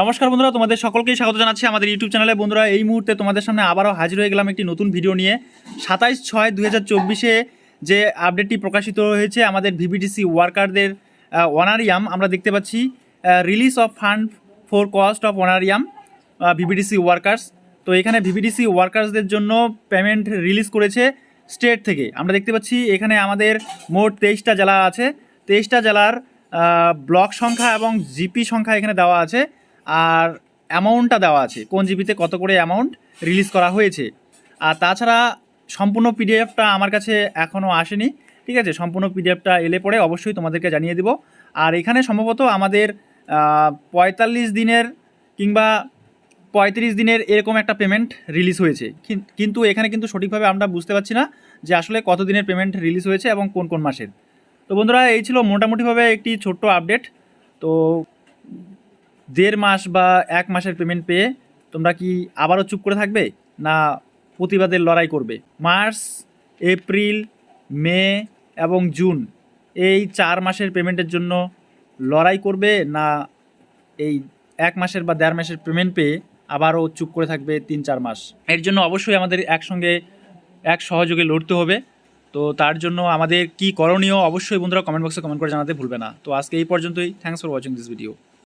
নমস্কার বন্ধুরা, তোমাদের সকলকেই স্বাগত জানাচ্ছি আমাদের ইউটিউব চ্যানেলে। বন্ধুরা, এই মুহূর্তে তোমাদের সামনে আবারও হাজির হয়ে গেলাম একটি নতুন ভিডিও নিয়ে। সাতাইশ ছয় দু চব্বিশে যে আপডেটটি প্রকাশিত হয়েছে, আমাদের ভিবিডিসি ওয়ার্কারদের অনারিয়াম, আমরা দেখতে পাচ্ছি release of fund for cost of honorarium VBDC workers. তো এখানে ভিবিডিসি ওয়ার্কার্সদের জন্য পেমেন্ট রিলিজ করেছে স্টেট থেকে। আমরা দেখতে পাচ্ছি, এখানে আমাদের মোট তেইশটা জেলা আছে। তেইশটা জেলার ব্লক সংখ্যা এবং জিপি সংখ্যা এখানে দেওয়া আছে। আর অ্যামাউন্টটা দেওয়া আছে। কোন জিপিতে কত করে অ্যামাউন্ট রিলিজ করা হয়েছে। আর তাছাড়া সম্পূর্ণ পিডিএফটা আমার কাছে এখনও আসেনি। ঠিক আছে? সম্পূর্ণ পিডিএফটা এলে পরে অবশ্যই তোমাদেরকে জানিয়ে দিব। আর এখানে সম্ভবত আমাদের পঁয়তাল্লিশ দিনের কিংবা পঁয়ত্রিশ দিনের এরকম একটা পেমেন্ট রিলিজ হয়েছে। কিন- কিন্তু এখানে কিন্তু সঠিকভাবে আমরা বুঝতে পারছি না যে আসলে কত দিনের পেমেন্ট রিলিজ হয়েছে এবং কোন কোন মাসের। তো বন্ধুরা, এই ছিল মোটামুটিভাবে একটি ছোট্ট আপডেট। তো দেড় মাস বা এক মাসের পেমেন্ট পেয়ে তোমরা কি আবারও চুপ করে থাকবে? না প্রতিবাদের লড়াই করবে? মার্চ, এপ্রিল, মে এবং জুন এই চার মাসের পেমেন্টের জন্য লড়াই করবে? না এই এক মাসের বা দেড় মাসের পেমেন্ট পেয়ে আবারও চুপ করে থাকবে তিন চার মাস? এর জন্য অবশ্যই আমাদের একসঙ্গে এক সহযোগে লড়তে হবে। তো তার জন্য আমাদের কি করণীয় অবশ্যই বন্ধুরা কমেন্ট বক্সে কমেন্ট করে জানাতে ভুলবে না। তো আজকে এই পর্যন্তই। Thanks for watching this video